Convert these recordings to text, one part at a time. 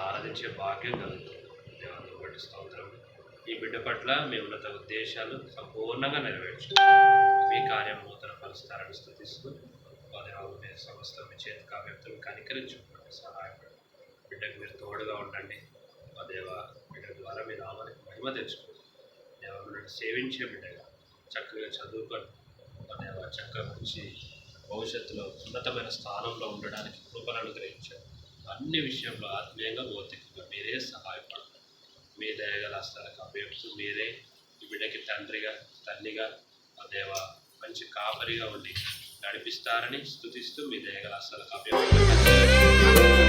ఆరాధించే భాగ్యం కలుగుతుంది దేవాన్ని బట్టి స్తోత్రం ఈ బిడ్డ పట్ల మీ ఉన్నత ఉద్దేశాలు సంపూర్ణంగా నెరవేర్చు మీ కార్యం నూతన పరుస్తారని స్థుతిస్తూ పదిరావు మీ మీ చేతి కావ్యక్తులు కనికరించుకోండి సహాయపడి బిడ్డకు మీరు తోడుగా ఉండండి. మా దేవ బిడ్డ ద్వారా మీ నామానికి మహిమ తెచ్చుకోండి. దేవ మిమ్మల్ని సేవించే బిడ్డగా చక్కగా చదువుకొని మా దేవ చక్కగా మంచి భవిష్యత్తులో ఉన్నతమైన స్థానంలో ఉండడానికి కృపను అనుగ్రహించారు అన్ని విషయంలో ఆత్మీయంగా భౌతికంగా మీరే సహాయపడతారు. మీ దయగల హస్తాలకు అభ్యర్థులు మీరే ఈ బిడ్డకి తండ్రిగా తల్లిగా మా దేవ మంచి కాపరిగా ఉండి నడిపిస్తారని స్థుతిస్తూ మీ దయగల హస్తాలకు అభ్యర్థులు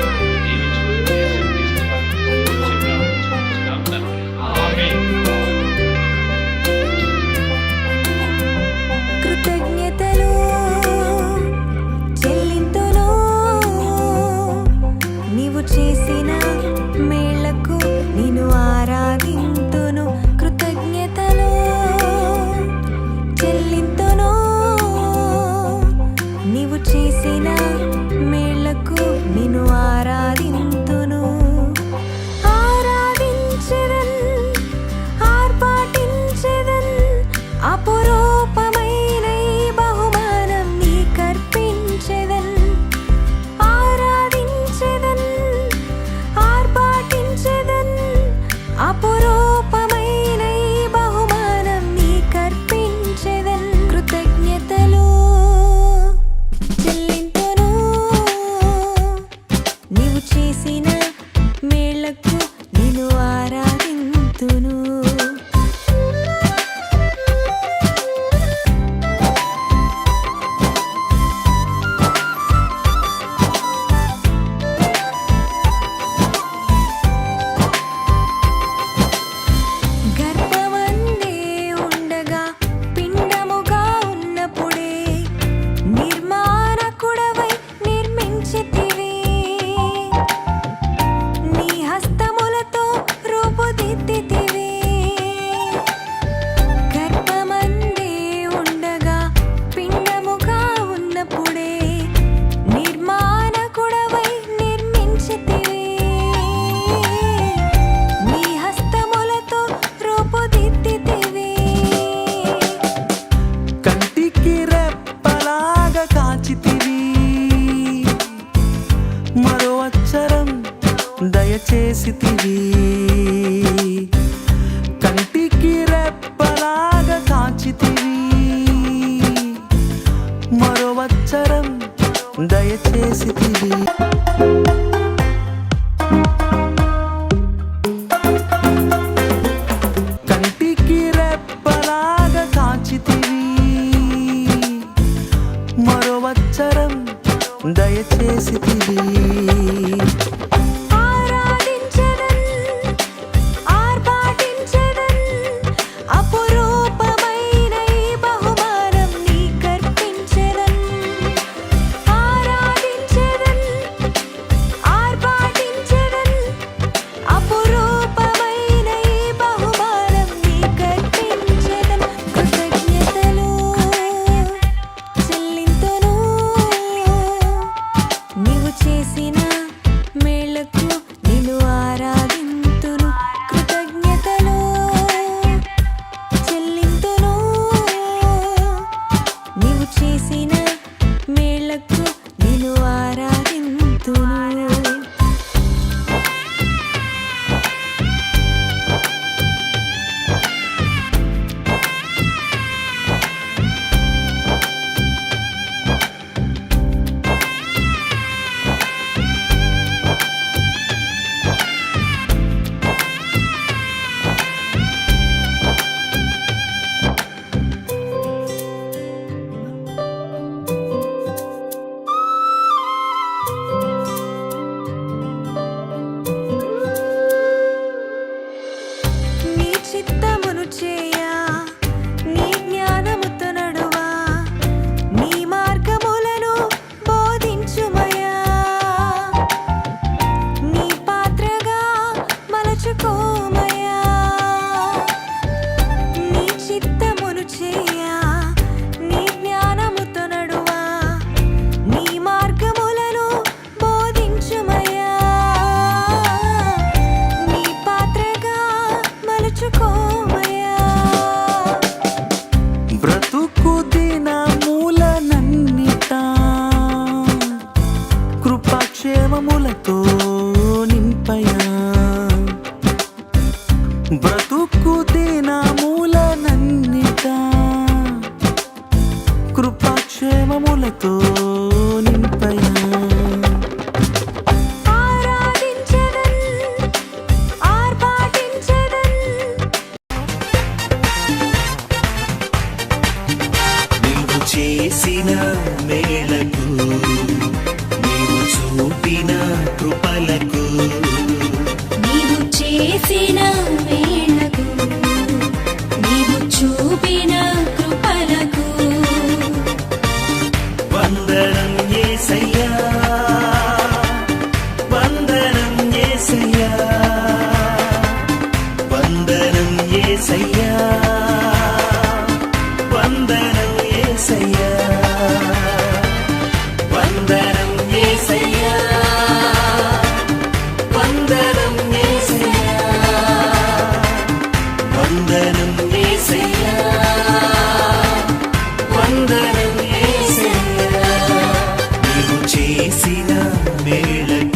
దయచేసితివి ప్రేమతో నింపయా. బ్రత பேசின மேள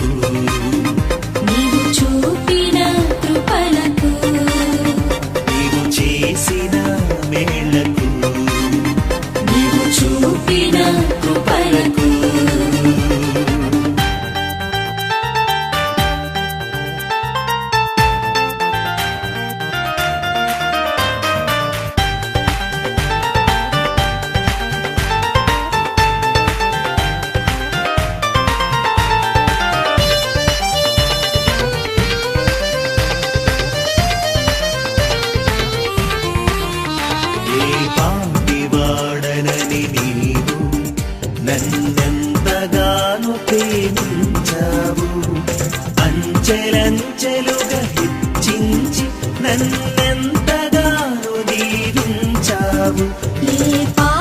一方。